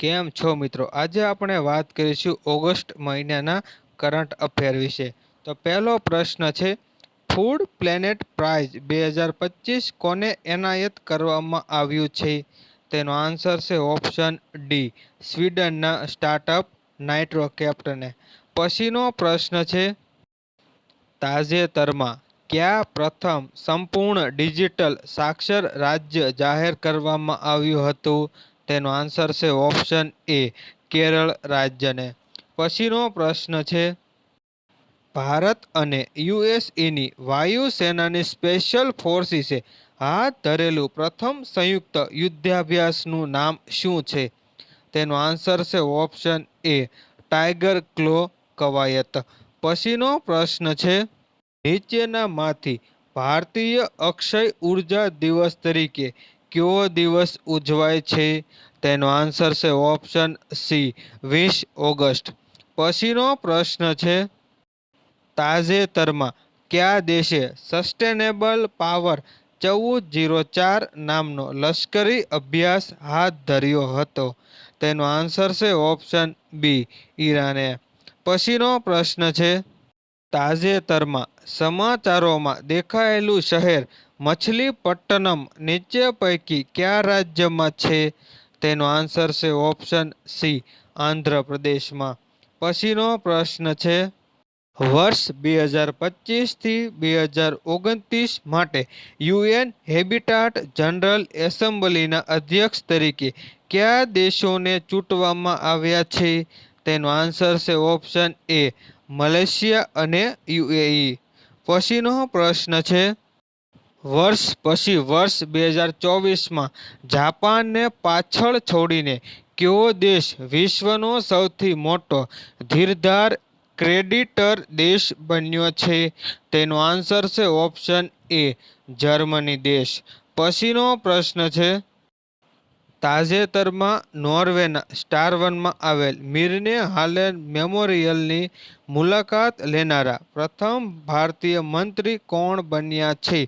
કેમ છો મિત્રો? આજે આપણે વાત કરીશું ઓગસ્ટ મહિનાના કરંટ અફેર વિશે. તો પહેલો પ્રશ્ન છે, ફૂડ પ્લેનેટ પ્રાઇઝ બે હજાર પચીસ કોને એનાયત કરવામાં આવ્યું છે? તેનો આન્સર છે ઓપ્શન ડી, સ્વીડનના સ્ટાર્ટઅપ નાઇટ્રો કેપ્ટને. પછીનો પ્રશ્ન છે, તાજેતરમાં કયા પ્રથમ સંપૂર્ણ ડિજિટલ સાક્ષર રાજ્ય જાહેર કરવામાં આવ્યું હતું? તેનો આન્સર છે ઓપ્શન એ કેરળ રાજ્યને. પછીનો પ્રશ્ન છે, ભારત અને યુએસએની વાયુસેનાની સ્પેશિયલ ફોર્સિસે હાથ ધરેલું પ્રથમ સંયુક્ત યુદ્ધાભ્યાસનું નામ શું છે? તેનો આન્સર છે ઓપ્શન એ ટાઈગર ક્લો કવાયત. પછીનો પ્રશ્ન છે, નીચેનામાંથી ભારતીય અક્ષય ઊર્જા દિવસ તરીકે કયો દિવસ ઉજવાય છે? તેનો આન્સર છે ઓપ્શન સી વીસ ઓગસ્ટ. પછીનો પ્રશ્ન છે, તાજેતરમાં કયા દેશે સસ્ટેનેબલ પાવર ચૌદ જીરો ચાર નામનો લશ્કરી અભ્યાસ હાથ ધર્યો હતો? તેનો આન્સર છે ઓપ્શન બી ઈરાને. પછીનો પ્રશ્ન છે, તાજેતરમાં સમાચારોમાં દેખાયેલું શહેર મછલીપટ્ટનમ નીચે પૈકી કયા રાજ્યમાં છે? તેનો આન્સર છે ઓપ્શન સી, આંધ્રપ્રદેશમાં. પછીનો પ્રશ્ન છે, વર્ષ બે હજાર પચીસથી બે હજાર ઓગણત્રીસ માટે યુએન હેબિટાટ જનરલ એસેમ્બલીના અધ્યક્ષ તરીકે કયા દેશોને ચૂંટવામાં આવ્યા છે? તેનો આન્સર છે ઓપ્શન એ, મલેશિયા અને યુએઈ. પછીનો પ્રશ્ન છે વર્ષ પછી વર્ષ બે હજાર ચોવીસમાં જાપાનને પાછળ છોડીને કયો દેશ વિશ્વનો સૌથી મોટો ધીરધાર ક્રેડિટર દેશ બન્યો છે? તેનો આન્સર છે ઓપ્શન એ, જર્મની દેશ. પછીનો પ્રશ્ન છે, તાજેતરમાં નોર્વેના સ્ટાર વનમાં આવેલ મિરને હાલેન મેમોરિયલની મુલાકાત લેનારા પ્રથમ ભારતીય મંત્રી કોણ બન્યા છે?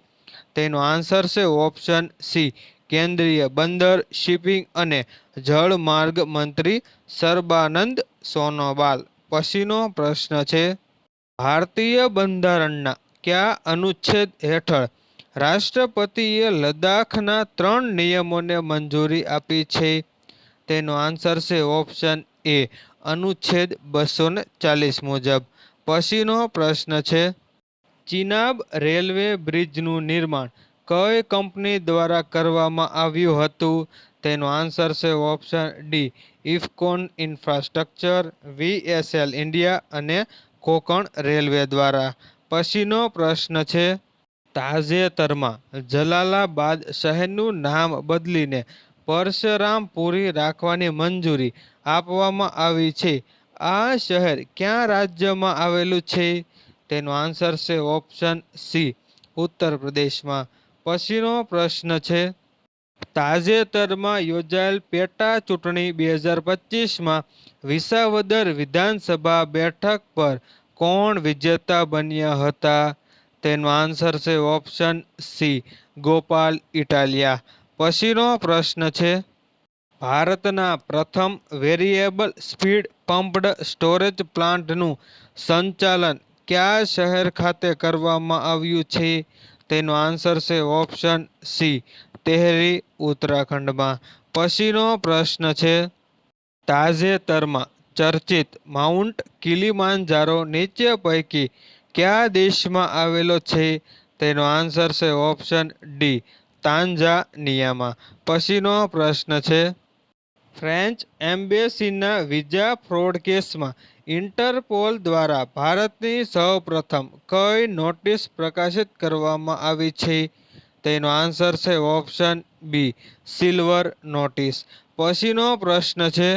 તેનો આન્સર છે ઓપ્શન સી. કેન્દ્રીય બંદર, શિપિંગ અને જળમાર્ગ મંત્રી સર્બાનંદ સોનોવાલ. પછીનો પ્રશ્ન છે, ભારતીય બંધારણના કયા અનુચ્છેદ હેઠળ રાષ્ટ્રપતિએ લદ્દાખના ત્રણ નિયમોને મંજૂરી આપી છે? તેનો આન્સર છે ઓપ્શન એ, અનુચ્છેદ બસો ને ચાલીસ મુજબ. પછીનો પ્રશ્ન છે ચિનાબ રેલવે બ્રિજનું નિર્માણ કઈ કંપની દ્વારા કરવામાં આવ્યું હતું? તેનો આન્સર છે option D, Afcons infrastructure, VSL India અને કોકણ રેલવે દ્વારા. પછીનો પ્રશ્ન છે, તાજેતરમાં જલાલાબાદ શહેરનું નામ બદલીને પરશુરામપુરી રાખવાની મંજૂરી આપવામાં આવી છે. આ શહેર ક્યાં રાજ્યમાં આવેલું છે? તેનો આન્સર છે ઓપ્શન સી ઉત્તર પ્રદેશમાં. પછીનો પ્રશ્ન છે, તાજેતરમાં યોજાયેલ પેટા ચૂંટણી બે હજાર પચીસમાં વિસાવદર વિધાનસભા બેઠક પર કોણ વિજેતા બન્યા હતા? તેનો આન્સર છે ઓપ્શન સી ગોપાલ ઇટાલિયા. પછીનો પ્રશ્ન છે, ભારતના પ્રથમ વેરિયેબલ સ્પીડ પમ્પ્ડ સ્ટોરેજ પ્લાન્ટનું સંચાલન કયા શહેર ખાતે કરવામાં આવ્યું છે? તેનો આન્સર છે ઓપ્શન સી, તેહરી, ઉત્તરાખંડમાં. પછીનો પ્રશ્ન છે, તાજેતરમાં ચર્ચિત માઉન્ટ કિલીમાંજારો નીચે પૈકી કયા દેશમાં આવેલો છે? તેનો આન્સર છે ઓપ્શન ડી તાંજાનિયામાં પછીનો પ્રશ્ન છે, ફ્રેન્ચ એમ્બેસીના વિઝા ફ્રોડ કેસમાં ઇન્ટરપોલ દ્વારા ભારતની સૌપ્રથમ કઈ નોટિસ પ્રકાશિત કરવામાં આવી છે? તેનો આન્સર છે ઓપ્શન બી, સિલ્વર નોટિસ. પછીનો પ્રશ્ન છે,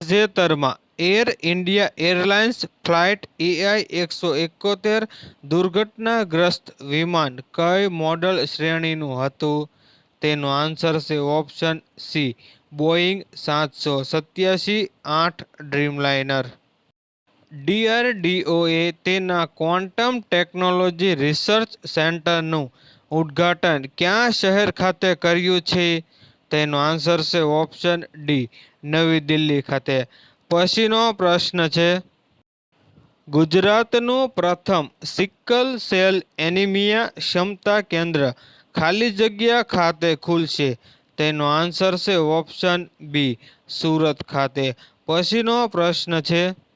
તાજેતરમાં air India airlines flight AI એકસો એકોતેર દુર્ઘટનાગ્રસ્ત વિમાન કઈ મોડલ શ્રેણીનું હતું? તેનો આન્સર છે ઓપ્શન સી, બોઈંગ સાતસો સત્યાસી આઠ ડ્રીમલાઇનર. ડીઆરડીઓએ તેના ક્વોન્ટમ ટેકનોલોજી રિસર્ચ સેન્ટરનું ઉદ્ઘાટન ક્યાં શહેર ખાતે કર્યું છે? તેનો આન્સર છે ઓપ્શન ડી, નવી દિલ્હી ખાતે. પછીનો પ્રશ્ન છે, ગુજરાતનું પ્રથમ સિકલ સેલ એનિમિયા ક્ષમતા કેન્દ્ર ખાલી જગ્યા ખાતે ખુલશે? તેનો આન્સર છે ઓપ્શન બી, સુરત ખાતે. પછીનો પ્રશ્ન છે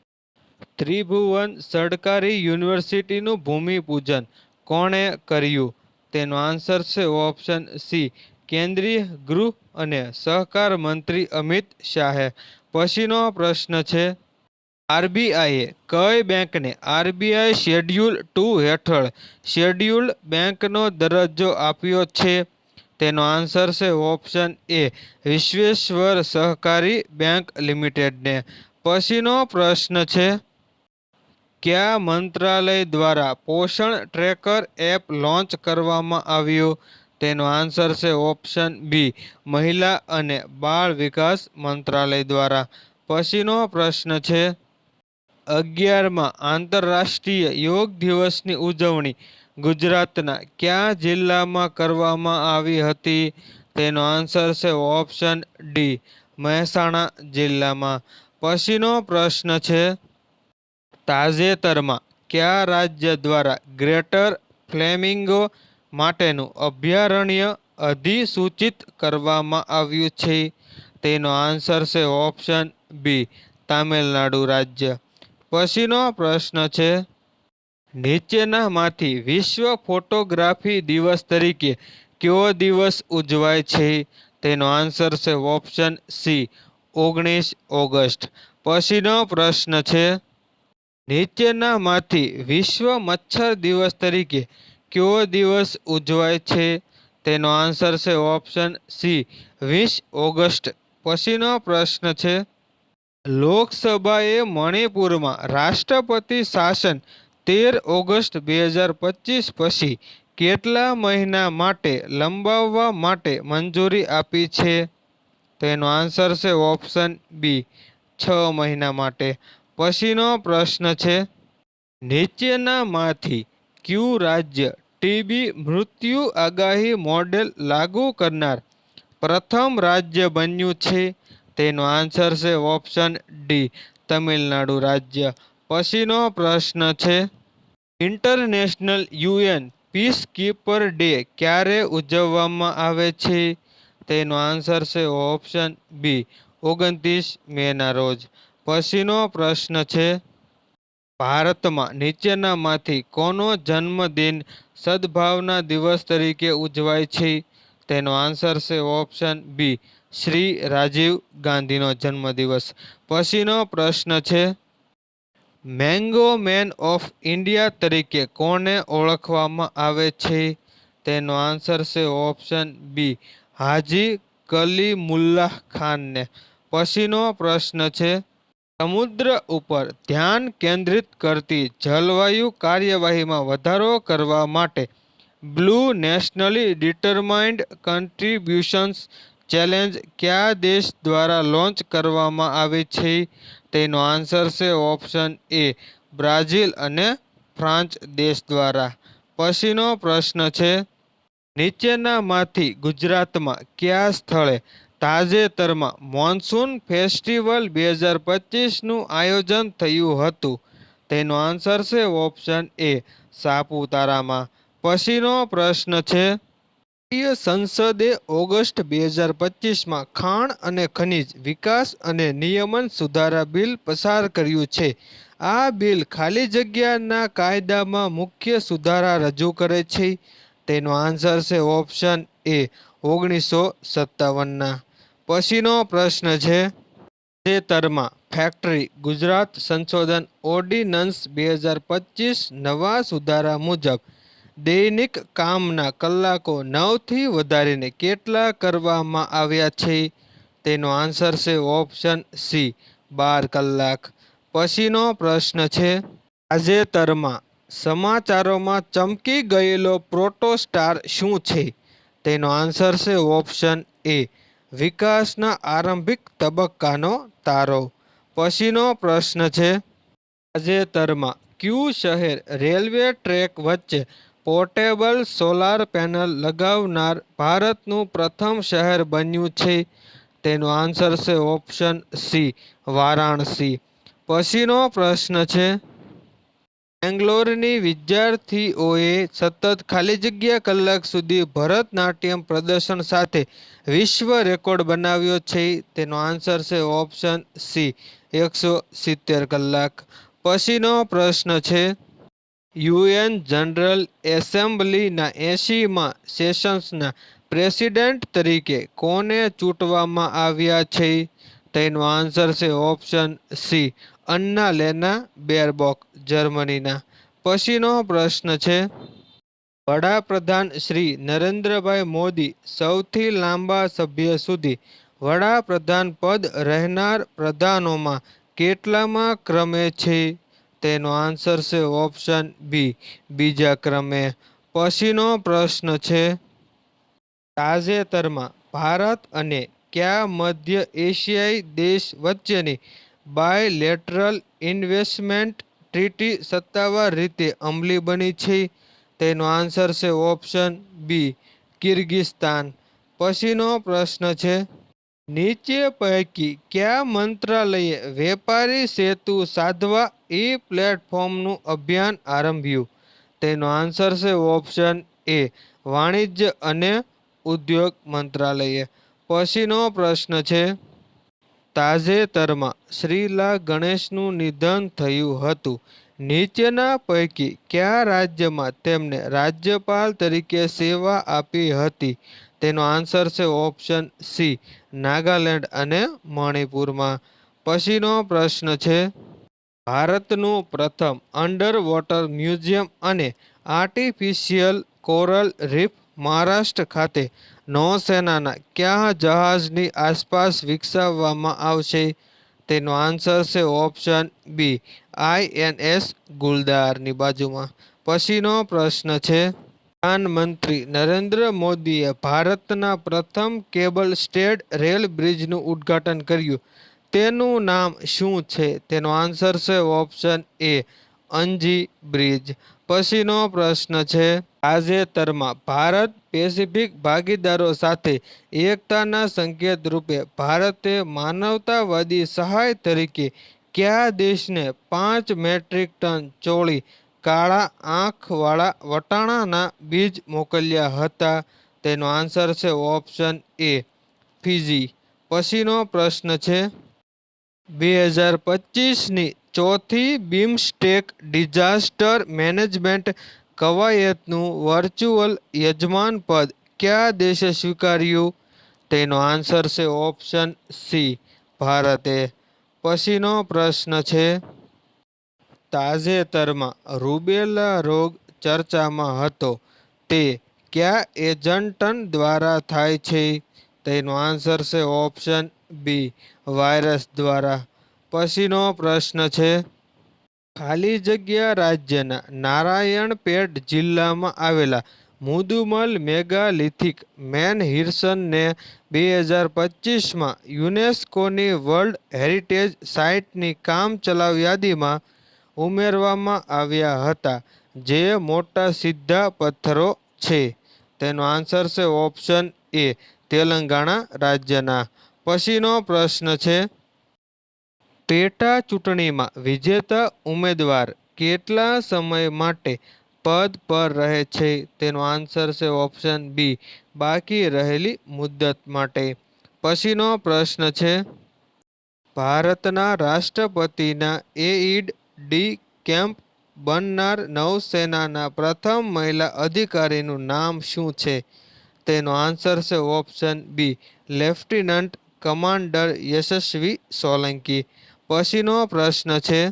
ત્રિભુવન સરકારી યુનિવર્સિટીનું ભૂમિપૂજન કોણે કર્યું? તેનો આન્સર છે ઓપ્શન સી, કેન્દ્રીય ગૃહ અને સહકાર મંત્રી અમિત શાહે. પછીનો પ્રશ્ન છે, આરબીઆઈએ કઈ બેંકને આરબીઆઈ શેડ્યુલ ટુ હેઠળ શેડ્યુલ્ડ બેંકનો દરજ્જો આપ્યો છે? તેનો આન્સર છે ઓપ્શન એ, વિશ્વેશ્વર સહકારી બેંક લિમિટેડને. પછીનો પ્રશ્ન છે કયા મંત્રાલય દ્વારા પોષણ ટ્રેકર એપ લોન્ચ કરવામાં આવ્યું? તેનો આન્સર છે ઓપ્શન બી, મહિલા અને બાળ વિકાસ મંત્રાલય દ્વારા. પછીનો પ્રશ્ન છે, અગિયારમાં આંતરરાષ્ટ્રીય યોગ દિવસની ઉજવણી ગુજરાતના કયા જિલ્લામાં કરવામાં આવી હતી? તેનો આન્સર છે ઓપ્શન ડી, મહેસાણા જિલ્લામાં. પછીનો પ્રશ્ન છે તાજેતરમાં કયા રાજ્ય દ્વારા ગ્રેટર ફ્લેમિંગો માટેનું અભયારણ્ય અધિસૂચિત કરવામાં આવ્યું છે? તેનો આન્સર છે ઓપ્શન બી, તામિલનાડુ રાજ્ય. પછીનો પ્રશ્ન છે, નીચેનામાંથી વિશ્વ ફોટોગ્રાફી દિવસ તરીકે કયો દિવસ ઉજવાય છે? તેનો આન્સર છે ઓપ્શન સી, ઓગણીસ ઓગસ્ટ. પછીનો પ્રશ્ન છે નીચેનામાંથી વિશ્વ મચ્છર દિવસ તરીકે કયો દિવસ ઉજવાય છે? તેનો આન્સર છે ઓપ્શન સી, વીસ ઓગસ્ટ. પછીનો પ્રશ્ન છે, લોકસભાએ મણિપુરમાં રાષ્ટ્રપતિ શાસન તેર ઓગસ્ટ બે હજાર પચીસ પછી કેટલા મહિના માટે લંબાવવા માટે મંજૂરી આપી છે? તેનો આન્સર છે ઓપ્શન બી, છ મહિના માટે. પછીનો પ્રશ્ન છે. નીચેનામાંથી ક્યુ રાજ્ય ટીબી મૃત્યુ આગાહી મોડેલ લાગુ કરનાર પ્રથમ રાજ્ય બન્યું છે? તેનો આન્સર છે ઓપ્શન ડી, તમિલનાડુ રાજ્ય. પછીનો પ્રશ્ન છે, international UN peace keeper day ક્યારે ઉજવવામાં આવે છે? તેનો આન્સર છે ઓપ્શન બી, ઓગણત્રીસ મેના રોજ. પછીનો પ્રશ્ન છે, ભારતમાં નીચેનામાંથી કોનો જન્મદિન સદભાવના દિવસ તરીકે ઉજવાય છે? તેનો આન્સર છે ઓપ્શન બી, શ્રી રાજીવ ગાંધીનો જન્મદિવસ. પછીનો પ્રશ્ન છે, મેંગો મેન ઓફ ઇન્ડિયા તરીકે કોને ઓળખવામાં આવે છે? તેનો આન્સર છે ઓપ્શન બી, હાજી કલીમુલ્લાહ ખાનને. પછીનો પ્રશ્ન છે સમુદ્ર ઉપર ધ્યાન કેન્દ્રિત કરતી જલવાયુ કાર્યવાહીમાં વધારો કરવા માટે blue nationally determined contributions challenge કયા દેશ દ્વારા લોન્ચ કરવામાં આવી છે? તેનો આન્સર છે ઓપ્શન એ, બ્રાઝિલ અને ફ્રાન્સ દેશ દ્વારા. પછીનો પ્રશ્ન છે, નીચેનામાંથી ગુજરાતમાં કયા સ્થળે તાજેતરમાં મોન્સૂન ફેસ્ટિવલ બે હજાર પચીસનું આયોજન થયું હતું. તેનો આન્સર છે ઓપ્શન એ. સાપુતારામાં પછીનો પ્રશ્ન છે. ભારતીય સંસદે ઓગસ્ટ બે હજાર પચીસમાં ખાણ અને ખનિજ વિકાસ અને નિયમન સુધારા બિલ પસાર કર્યું છે. આ બિલ ખાલી જગ્યાના કાયદામાં મુખ્ય સુધારા રજૂ કરે છે. તેનો આન્સર છે ઓપ્શન એ. ઓગણીસો સત્તાવનના પછીનો પ્રશ્ન છે. તાજેતરમાં ફેક્ટરી ગુજરાત સંશોધન ઓર્ડિનન્સ બે હજાર પચીસ નવા સુધારા મુજબ દૈનિક કામના કલાકો નવથી વધારીને કેટલા કરવામાં આવ્યા છે? તેનો આન્સર છે ઓપ્શન સી બાર કલાક. પછીનો પ્રશ્ન છે, તાજેતરમાં સમાચારોમાં ચમકી ગયેલો પ્રોટોસ્ટાર શું છે? તેનો આન્સર છે ઓપ્શન એ વિકાસના આરંભિક તબક્કાનો તારો. પછીનો પ્રશ્ન છે, તાજેતરમાં ક્યુ શહેર રેલવે ટ્રેક વચ્ચે પોર્ટેબલ સોલાર પેનલ લગાવનાર ભારતનું પ્રથમ શહેર બન્યું છે? તેનો આન્સર છે ઓપ્શન સી, વારાણસી. પછીનો પ્રશ્ન છે બેંગ્લોરની વિદ્યાર્થીઓએ સતત ખાલી જગ્યા કલાક સુધી ભરતનાટ્યમ પ્રદર્શન સાથે વિશ્વ રેકોર્ડ બનાવ્યો છે. તેનો આન્સર છે ઓપ્શન સી, એકસો સિત્તેર કલાક. પછીનો પ્રશ્ન છે, યુએન જનરલ એસેમ્બલીના એંશીમાં સેશન્સના પ્રેસિડેન્ટ તરીકે કોને ચૂંટવામાં આવ્યા છે? તેનો આન્સર છે option C Annalena Baerbock, જર્મનીના. પછીનો પ્રશ્ન છે, વડાપ્રધાન શ્રી નરેન્દ્રભાઈ મોદી સૌથી લાંબા સભ્ય સુધી વડાપ્રધાન પદ રહેનાર પ્રધાનોમાં કેટલામાં ક્રમે છે? તેનો આન્સર છે ઓપ્શન બી બીજા ક્રમે. પછીનો પ્રશ્ન છે, તાજેતરમાં ભારત અને કયા મધ્ય એશિયાઈ દેશ વચ્ચેની બાયલેટરલ ઇન્વેસ્ટમેન્ટ ટ્રીટી સત્તાવાર રીતે અમલી બની છે? તેનો આન્સર છે ઓપ્શન બી કિર્ગિસ્તાન. પછીનો પ્રશ્ન છે, નીચે પૈકી કયા મંત્રાલયે વેપારી સેતુ સાધવા એ પ્લેટફોર્મનું અભિયાન આરંભ્યું? તેનો આન્સર છે ઓપ્શન એ વાણિજ્ય અને ઉદ્યોગ મંત્રાલયે. પછીનો પ્રશ્ન છે. તાજેતરમાં શ્રીલા ગણેશનું નિધન થયું હતું. નીચેના પૈકી કયા રાજ્યમાં તેમને રાજ્યપાલ તરીકે સેવા આપી હતી? તેનો આન્સર છે ઓપ્શન સી, નાગાલેન્ડ અને મણિપુરમાં. પછીનો પ્રશ્ન છે, ભારતનું પ્રથમ અંડર વોટર મ્યુઝિયમ અને આર્ટિફિશિયલ કોરલ રીફ મહારાષ્ટ્ર ખાતે નૌસેનાના કયા જહાજની આસપાસ વિકસાવવામાં આવશે? તેનો આન્સર છે ઓપ્શન બી આઈએનએસ ગુલદારની બાજુમાં. પછીનો પ્રશ્ન છે, પ્રધાનમંત્રી નરેન્દ્ર મોદીએ ભારતના પ્રથમ કેબલ સ્ટેડ રેલ બ્રિજનું ઉદ્ઘાટન કર્યું. તેનું નામ શું છે? તેનો આન્સર છે ઓપ્શન એ, અંજી બ્રિજ. પછીનો પ્રશ્ન છે. તાજેતરમાં ભારત પેસિફિક ભાગીદારો સાથે એકતાના સંકેત રૂપે ભારતે માનવતાવાદી સહાય તરીકે કયા દેશને પાંચ મેટ્રિક ટન ચોળી કાળા આંખવાળા વટાણાના બીજ મોકલ્યા હતા? તેનો આન્સર છે ઓપ્શન એ ફિજી. પછીનો પ્રશ્ન છે. બે હજાર પચીસની ચોથી બિમસ્ટેક ડિઝાસ્ટર મેનેજમેન્ટ કવાયતનું વર્ચ્યુઅલ યજમાન પદ કયા દેશે સ્વીકાર્યું? તેનો આન્સર છે ઓપ્શન સી. ભારતે. પછીનો પ્રશ્ન છે. તાજેતરમાં રૂબેલા રોગ ચર્ચામાં હતો. તે કયા એજન્ટન દ્વારા થાય છે? તેનો આન્સર છે ઓપ્શન બી. વાયરસ દ્વારા. પછીનો પ્રશ્ન છે. ખાલી જગ્યા રાજ્યના નારાયણપેટ જિલ્લામાં આવેલા મુદુમલ મેગાલિથિક મેન હિર્સનને બે હજાર પચીસમાં યુનેસ્કોની વર્લ્ડ હેરિટેજ સાઇટની કામચલાઉ યાદીમાં ઉમેરવામાં આવ્યા હતા, જે મોટા સીધા પથ્થરો છે. તેનો આન્સર છે ઓપ્શન એ, તેલંગાણા રાજ્યના. પછીનો પ્રશ્ન છે પેટા ચૂંટણીમાં વિજેતા ઉમેદવાર કેટલા સમય માટે પદ પર રહે છે? તેનો આન્સર છે ઓપ્શન બી, બાકી રહેલી મુદ્દત માટે. પછીનો પ્રશ્ન છે, ભારતના રાષ્ટ્રપતિના એઈડ ડી કેમ્પ બનનાર નૌસેનાના પ્રથમ મહિલા અધિકારીનું નામ શું છે? તેનો આન્સર છે option B, lieutenant commander Yashasvi Solanki. પછીનો પ્રશ્ન છે.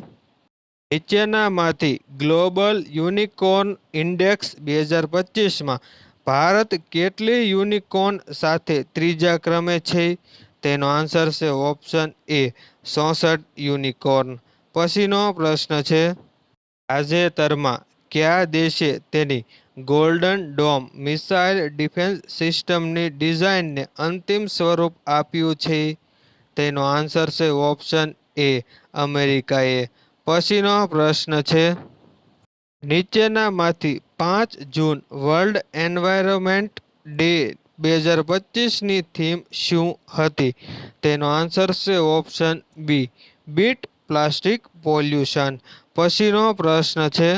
નીચેનામાંથી ગ્લોબલ યુનિકોર્ન ઇન્ડેક્સ બે હજાર પચીસમાં ભારત કેટલી યુનિકોર્ન સાથે ત્રીજા ક્રમે છે? તેનો આન્સર છે ઓપ્શન એ, ચોસઠ યુનિકોર્ન. પછીનો પ્રશ્ન છે, તાજેતરમાં કયા દેશે તેની ગોલ્ડન ડોમ મિસાઇલ ડિફેન્સ સિસ્ટમની ડિઝાઇનને અંતિમ સ્વરૂપ આપ્યું છે? તેનો આન્સર છે ઓપ્શન એ અમેરિકાએ પછીનો પ્રશ્ન છે. નીચેનામાંથી પાંચ જૂન વર્લ્ડ એન્વાયરમેન્ટ ડે બે હજાર પચીસની થીમ શું હતી? તેનો આન્સર છે option B, beat plastic pollution. પછીનો પ્રશ્ન છે,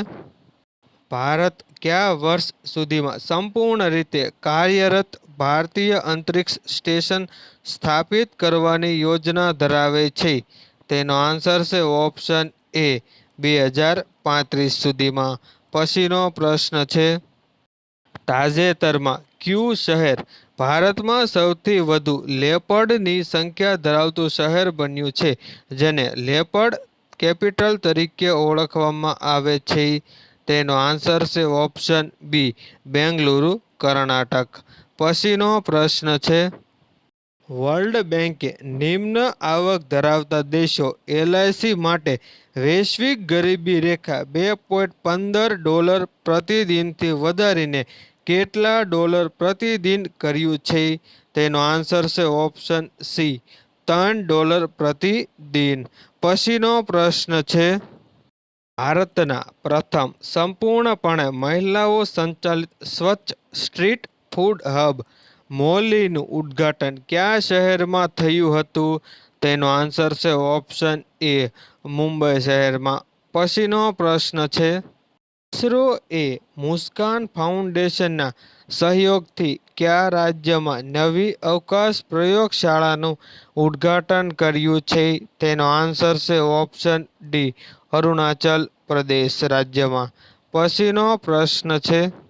ભારત કયા વર્ષ સુધીમાં સંપૂર્ણ રીતે કાર્યરત ભારતીય અંતરિક્ષ સ્ટેશન સ્થાપિત કરવાની યોજના ધરાવે છે? તેનો આન્સર છે ઓપ્શન એ બે હજાર પાંત્રીસ સુધીમાં. પછીનો પ્રશ્ન છે, તાજેતરમાં ક્યુ શહેર ભારતમાં સૌથી વધુ લેપર્ડની સંખ્યા ધરાવતું શહેર બન્યું છે, જેને લેપર્ડ કેપિટલ તરીકે ઓળખવામાં આવે છે? તેનો આન્સર છે ઓપ્શન બી બેંગલુરુ, કર્ણાટક. પછીનો પ્રશ્ન છે વર્લ્ડ બેંકે નિમ્ન આવક ધરાવતા દેશો એલઆઈસી માટે વૈશ્વિક ગરીબી રેખા બે પોઈન્ટ પંદર ડોલર પ્રતિદિનથી વધારીને કેટલા ડોલર પ્રતિદિન કર્યું છે? તેનો આન્સર છે ઓપ્શન સી, ત્રણ ડોલર પ્રતિદિન. પછીનો પ્રશ્ન છે, ભારતના પ્રથમ સંપૂર્ણપણે મહિલાઓ સંચાલિત સ્વચ્છ સ્ટ્રીટ ફૂડ હબ મોલીનું ઉદ્ઘાટન કયા શહેરમાં થયું હતું? તેનો આન્સર છે ઓપ્શન એ. મુંબઈ શહેરમાં. પછીનો પ્રશ્ન છે. ઇસરો એ મુસ્કાન ફાઉન્ડેશનના સહયોગથી કયા રાજ્યમાં નવી અવકાશ પ્રયોગશાળાનું ઉદ્ઘાટન કર્યું છે? તેનો આન્સર છે ઓપ્શન ડી. અરુણાચલ પ્રદેશ રાજ્યમાં. પછીનો પ્રશ્ન છે.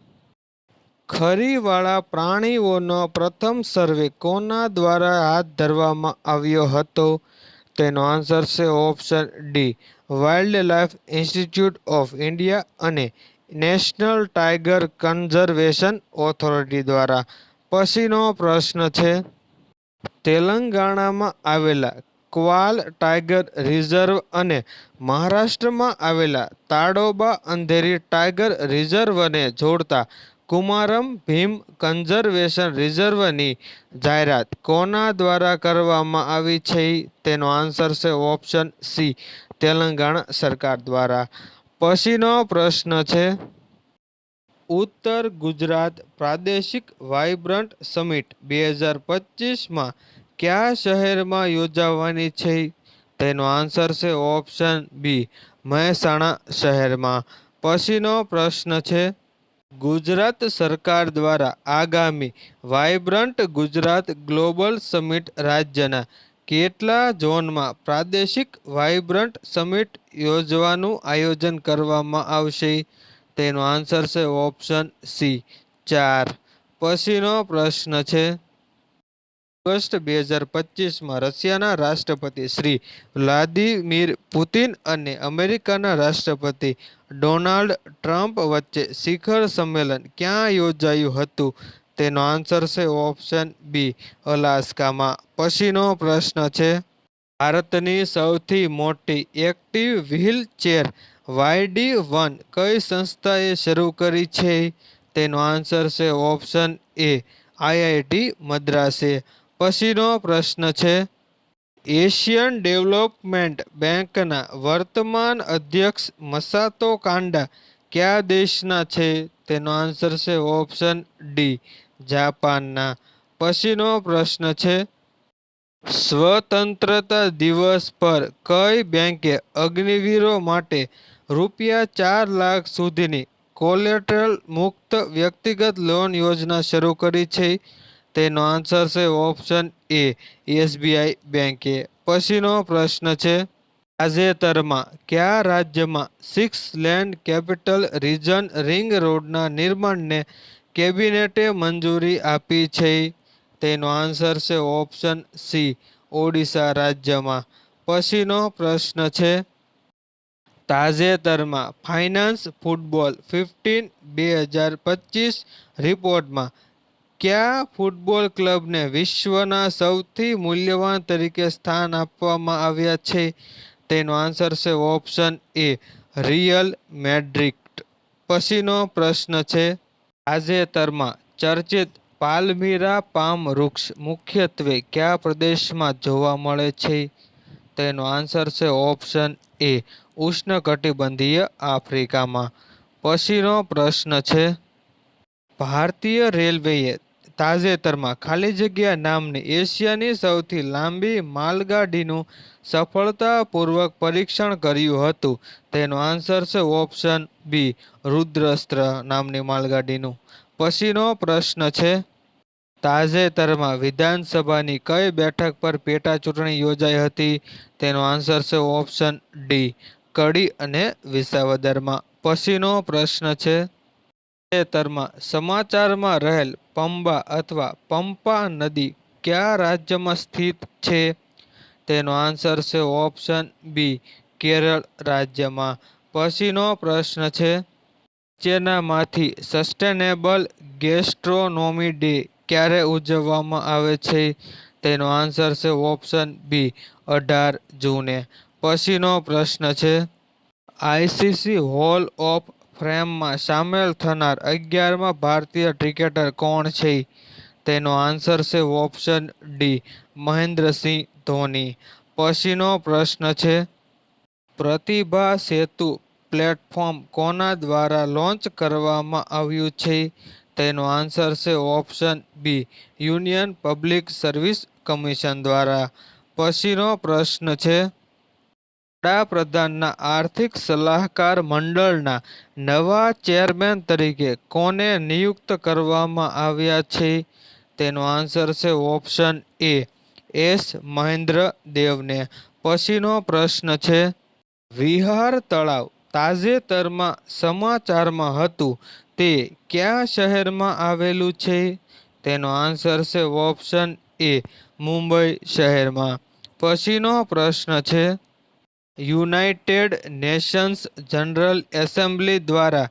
ખરીવાળા પ્રાણીઓનો પ્રથમ સર્વે કોના દ્વારા હાથ ધરવામાં આવ્યો હતો? તેનો આન્સર છે option D wild life institute of India અને નેશનલ ટાઈગર કન્ઝર્વેશન ઓથોરિટી દ્વારા. પછીનો પ્રશ્ન છે, તેલંગાણામાં આવેલા ક્વાલ ટાઈગર રિઝર્વ અને મહારાષ્ટ્રમાં આવેલા તાડોબા અંધેરી ટાઈગર રિઝર્વને જોડતા કુમારમ ભીમ કન્ઝર્વેશન રિઝર્વની જાહેરાત કોના દ્વારા કરવામાં આવી છે? તેનો આન્સર છે ઓપ્શન સી, તેલંગાણા સરકાર દ્વારા. પછીનો પ્રશ્ન છે, ઉત્તર ગુજરાત પ્રાદેશિક વાઇબ્રન્ટ સમિટ બે હજાર પચીસમાં કયા શહેરમાં યોજાવાની છે? તેનો આન્સર છે ઓપ્શન બી, મહેસાણા શહેરમાં. પછીનો પ્રશ્ન છે ગુજરાત સરકાર દ્વારા આગામી વાઇબ્રન્ટ ગુજરાત ગ્લોબલ સમિટ રાજ્યના કેટલા ઝોનમાં પ્રાદેશિક વાઇબ્રન્ટ સમિટ યોજવાનું આયોજન કરવામાં આવશે? તેનો આન્સર છે ઓપ્શન સી, ચાર. પછીનો પ્રશ્ન છે. ઓગસ્ટ બે હજાર પચીસમાં રશિયાના રાષ્ટ્રપતિ શ્રી વ્લાદિમીર પુતિન અને અમેરિકાના રાષ્ટ્રપતિ ડોનાલ્ડ ટ્રમ્પ વચ્ચે શિખર સંમેલન ક્યાં યોજાયું હતું? તેનો આન્સર છે ઓપ્શન બી, અલાસ્કામાં. પછીનો પ્રશ્ન છે, ભારતની સૌથી મોટી active wheel chair YD one કઈ સંસ્થાએ શરૂ કરી છે? તેનો આન્સર છે ઓપ્શન એ, આઈઆઈટી મદ્રાસે. પછીનો પ્રશ્ન છે એશિયન ડેવલપમેન્ટ બેંકના વર્તમાન અધ્યક્ષ મસાતો કાંડા કયા દેશના છે? તેનો આન્સર છે ઓપ્શન ડી જાપાનના. પછીનો પ્રશ્ન છે, સ્વતંત્રતા દિવસ પર કઈ બેંકે અગ્નિવીરો માટે રૂપિયા ચાર લાખ સુધીની કોલેટરલ મુક્ત વ્યક્તિગત લોન યોજના શરૂ કરી છે? તેનો આન્સર છે ઓપ્શન એ એસબીઆઈ બેંકે. પછીનો પ્રશ્ન છે, તાજેતરમાં કયા રાજ્યમાં six lane capital region ring રોડના નિર્માણને કેબિનેટે મંજૂરી આપી છે? તેનો આન્સર છે ઓપ્શન સી, ઓડિશા રાજ્યમાં. પછીનો પ્રશ્ન છે, તાજેતરમાં ફાઇનાન્સ ફૂટબોલ ફિફ્ટીન બે હજાર પચીસ રિપોર્ટમાં કયા ફૂટબોલ ક્લબને વિશ્વના સૌથી મૂલ્યવાન તરીકે સ્થાન આપવામાં આવ્યા છે? તેનો આન્સર છે ઓપ્શન એ, રિયલ મેડ્રિડ. પછીનો પ્રશ્ન છે, તાજેતરમાં ચર્ચિત પાલમીરા પામ વૃક્ષ મુખ્યત્વે કયા પ્રદેશમાં જોવા મળે છે? તેનો આન્સર છે ઓપ્શન એ, ઉષ્ણકટિબંધીય આફ્રિકામાં. પછીનો પ્રશ્ન છે, ભારતીય રેલવેએ તાજેતરમાં ખાલી જગ્યા નામની એશિયાની સૌથી લાંબી માલગાડીનું સફળતાપૂર્વક પરીક્ષણ કર્યું હતું. તેનો આન્સર છે ઓપ્શન બી, રુદ્રસ્ત્ર નામની માલગાડીનું. પછીનો પ્રશ્ન છે, તાજેતરમાં વિધાનસભાની કઈ બેઠક પર પેટા ચૂંટણી યોજાઈ હતી? તેનો આન્સર છે ઓપ્શન ડી, કડી અને વિસાવદરમાં. પછીનો પ્રશ્ન છે તાજેતરમાં સમાચારમાં રહેલ પંબા અથવા પંપા નદી કયા રાજ્યમાં સ્થિત છે? તેનો આન્સર છે ઓપ્શન બી, કેરળ રાજ્યમાં. પછીનો પ્રશ્ન છે, જેનામાંથી સસ્ટેનેબલ ગેસ્ટ્રોનોમી ડે ક્યારે ઉજવવામાં આવે છે? તેનો આન્સર છે ઓપ્શન બી, અઢાર જૂને. પછીનો પ્રશ્ન છે આઈસીસી હોલ ઓફ ફેમમાં સામેલ થનાર અગિયારમાં ભારતીય ક્રિકેટર કોણ છે? તેનો આન્સર છે ઓપ્શન ડી, મહેન્દ્રસિંહ ધોની. પછીનો પ્રશ્ન છે, પ્રતિભા સેતુ પ્લેટફોર્મ કોના દ્વારા લોન્ચ કરવામાં આવ્યું છે? તેનો આન્સર છે option B, union public service commission દ્વારા. પછીનો પ્રશ્ન છે વડાપ્રધાનના આર્થિક સલાહકાર મંડળના નવા ચેરમેન તરીકે કોને નિયુક્ત કરવામાં આવ્યા છે? તેનો આન્સર છે ઓપ્શન એ, એસ. મહેન્દ્ર દેવને પછીનો પ્રશ્ન છે, વિહાર તળાવ તાજેતરમાં સમાચારમાં હતું, તે કયા શહેરમાં આવેલું છે? તેનો આન્સર છે ઓપ્શન એ, મુંબઈ શહેરમાં. પછીનો પ્રશ્ન છે યુનાઇટેડ નેશન્સ જનરલ એસેમ્બલી દ્વારા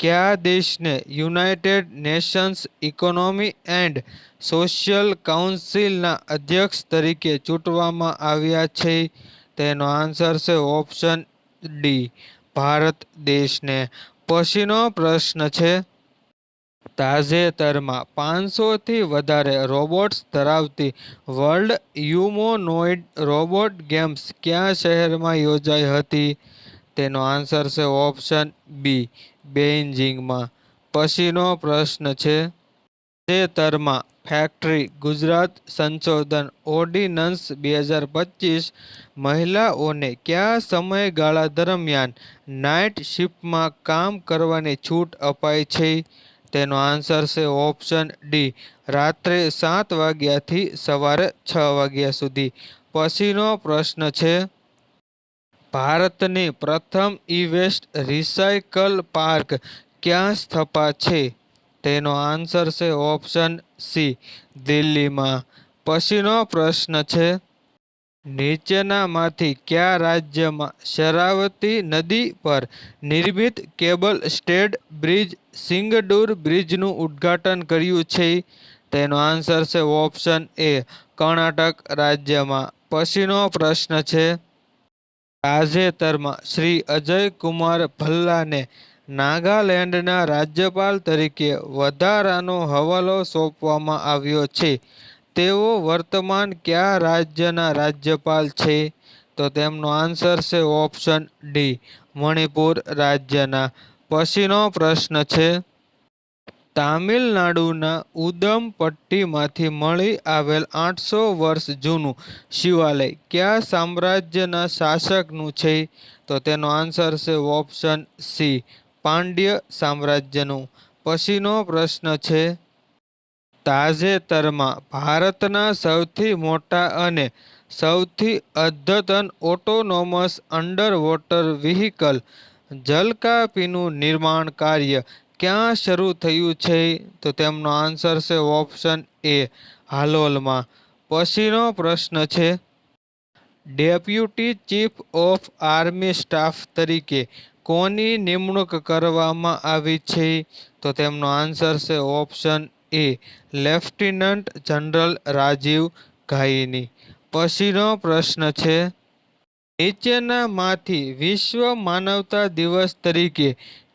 કયા દેશને united nations economy and social કાઉન્સિલના અધ્યક્ષ તરીકે ચૂંટવામાં આવ્યા છે? તેનો આન્સર છે ઓપ્શન ડી, ભારત દેશને. પછીનો પ્રશ્ન છે તાજેતરમાં પાંચસોથી વધારે રોબોટ્સ ધરાવતી વર્લ્ડ યુમોનોઇડ રોબોટ ગેમ્સ કયા શહેરમાં યોજાઈ હતી? તેનો આન્સર છે ઓપ્શન બી, બેઇજિંગમાં. પછીનો પ્રશ્ન છે, તાજેતરમાં ફેક્ટરી ગુજરાત સંશોધન ઓર્ડિનન્સ બે હજાર પચીસ મહિલાઓને કયા સમયગાળા દરમિયાન નાઇટ શિફ્ટમાં કામ કરવાની છૂટ અપાઈ છે? તેનો આન્સર છે ઓપ્શન ડી રાત્રે સાત વાગ્યાથી સવારે છ વાગ્યા સુધી. પછીનો પ્રશ્ન છે, ભારતની પ્રથમ ઈ વેસ્ટ રિસાયકલ પાર્ક ક્યાં સ્થપાત છે? તેનો આન્સર છે ઓપ્શન સી દિલ્હીમાં. પછીનો પ્રશ્ન છે નીચેનામાંથી કયા રાજ્યમાં શરાવતી નદી પર નિર્મિત કેબલ સ્ટેડ બ્રિજ સિંગડુર બ્રિજનું ઉદ્ઘાટન કર્યું છે? તેનો આન્સર છે ઓપ્શન એ કર્ણાટક રાજ્યમાં. પછીનો પ્રશ્ન છે, તાજેતરમાં શ્રી અજય કુમાર ભલ્લાને નાગાલેન્ડના રાજ્યપાલ તરીકે વધારાનો હવાલો સોંપવામાં આવ્યો છે. તેઓ વર્તમાન કયા રાજ્યના રાજ્યપાલ છે? તો તેમનો આન્સર છે ઓપ્શન ડી, મણિપુર રાજ્યના. પછીનો પ્રશ્ન છે, તામિલનાડુના ઉદમપટ્ટીમાંથી મળી આવેલ આઠસો વર્ષ જૂનું શિવાલય કયા સામ્રાજ્યના શાસકનું છે? તો તેનો આન્સર છે ઓપ્શન સી, પાંડ્ય સામ્રાજ્યનું. પછીનો પ્રશ્ન છે તાજેતરમાં ભારતના સૌથી મોટા અને સૌથી અદ્યતન ઓટોનોમસ અંડરવોટર વ્હીકલ જલકાપીનું નિર્માણ કાર્ય ક્યાં શરૂ થયું છે? તો તેમનો આન્સર છે ઓપ્શન એ હાલોલમાં. પછીનો પ્રશ્ન છે, deputy chief of army staff તરીકે કોની નિમણૂક કરવામાં આવી છે? તો તેમનો આન્સર છે option A lieutenant general Rajiv ઘાઈની પછીનો પ્રશ્ન છે, નીચેનામાંથી વિશ્વ માનવતા દિવસ તરીકે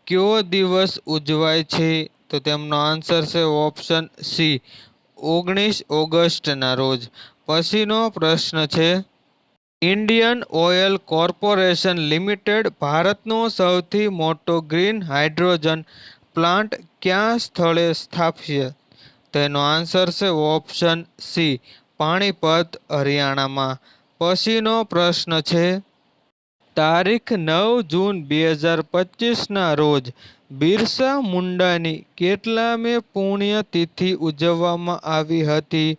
કયો દિવસ ઉજવાય છે? તો તેમનો આન્સર છે ઓપ્શન સી, ઓગણીસ ઓગસ્ટના રોજ. પછીનો પ્રશ્ન છે, ઇન્ડિયન ઓઇલ કોર્પોરેશન લિમિટેડ ભારતનો સૌથી મોટો ગ્રીન હાઇડ્રોજન પ્લાન્ટ કયા સ્થળે સ્થાપશે તેનો આન્સર છે ઓપ્શન સી પાણીપત હરિયાણામાં. પછીનો પ્રશ્ન છે, તારીખ નવ જૂન બે હજાર પચીસના રોજ બિરસા મુંડાની કેટલામે પુણ્યતિથિ ઉજવવામાં આવી હતી?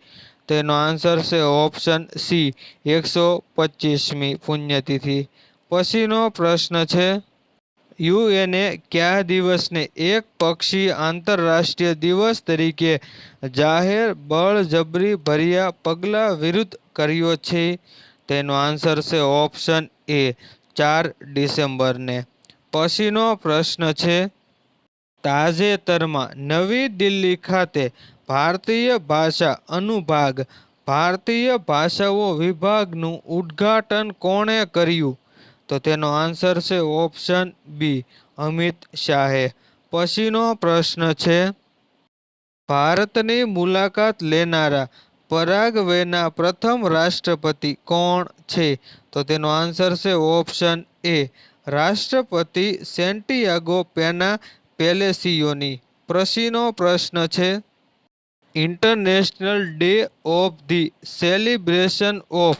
તેનો આન્સર છે ઓપ્શન સી એકસો પચીસમી પુણ્યતિથિ. પછીનો પ્રશ્ન છે યુએને કયા દિવસને એક પક્ષી આંતરરાષ્ટ્રીય દિવસ તરીકે જાહેર બળજબરી ભર્યા પગલાં વિરુદ્ધ કર્યો છે? તેનો આન્સર છે ઓપ્શન એ, ચાર ડિસેમ્બરને. પછીનો પ્રશ્ન છે, તાજેતરમાં નવી દિલ્હી ખાતે ભારતીય ભાષા અનુભાગ, ભારતીય ભાષાઓ વિભાગનું ઉદ્ઘાટન કોણે કર્યું? તો તેનો આન્સર છે ઓપ્શન બી અમિત શાહે. પછીનો પ્રશ્ન છે, ભારતની મુલાકાત લેનારા પરાગવેના પ્રથમ રાષ્ટ્રપતિ કોણ છે? તો તેનો આન્સર છે ઓપ્શન એ રાષ્ટ્રપતિ સેન્ટિયાગો પેના પેલેસિયોની. પછીનો પ્રશ્ન છે international day of the celebration of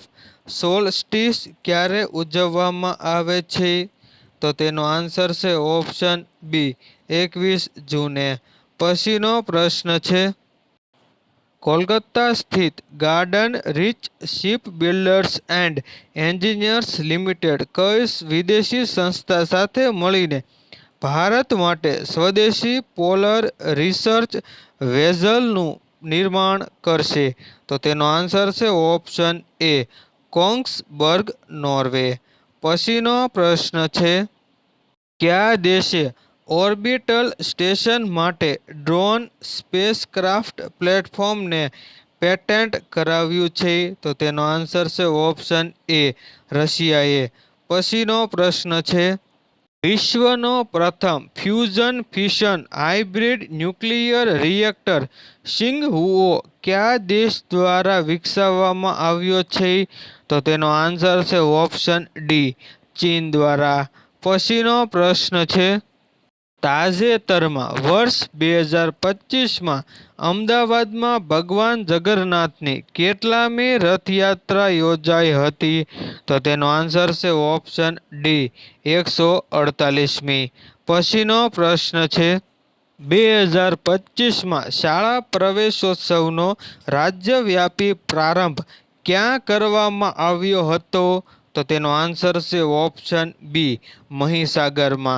solstice ક્યારે ઉજવવામાં આવે છે? તો તેનો આન્સર છે ઓપ્શન બી, એકવીસ જૂને. પછીનો પ્રશ્ન છે, કોલકાતા સ્થિત garden reach ship builders and engineers limited કઈ વિદેશી સંસ્થા સાથે મળીને ભારત માટે સ્વદેશી પોલર રિસર્ચ વેઝલનું નિર્માણ કરશે? તો તેનો આન્સર છે ઓપ્શન એ કોંગ્સબર્ગ, નોર્વે. પછીનો પ્રશ્ન છે, કયા દેશે ઓર્બિટલ સ્ટેશન માટે ડ્રોન સ્પેસક્રાફ્ટ પ્લેટફોર્મને પેટેન્ટ કરાવ્યું છે? તો તેનો આન્સર છે ઓપ્શન એ, રશિયાએ. પછીનો પ્રશ્ન છે, વિશ્વનો પ્રથમ fusion fission hybrid nuclear reactor સિંગહુઓ કયા દેશ દ્વારા વિકસાવવામાં આવ્યો છે? તો તેનો આન્સર છે ઓપ્શન ડી. ચીન દ્વારા. પછીનો પ્રશ્ન છે, તાજેતરમાં વર્ષ બે હજાર પચીસમાં અમદાવાદમાં ભગવાન જગન્નાથની કેટલામી રથયાત્રા યોજાઈ હતી? તો તેનો આન્સર છે ઓપ્શન ડી, એકસો અડતાલીસમી. પછીનો પ્રશ્ન છે, બે હજાર પચીસમાં શાળા પ્રવેશોત્સવનો રાજ્યવ્યાપી પ્રારંભ ક્યાં કરવામાં આવ્યો હતો? તો તેનો આન્સર છે ઓપ્શન બી મહીસાગરમાં.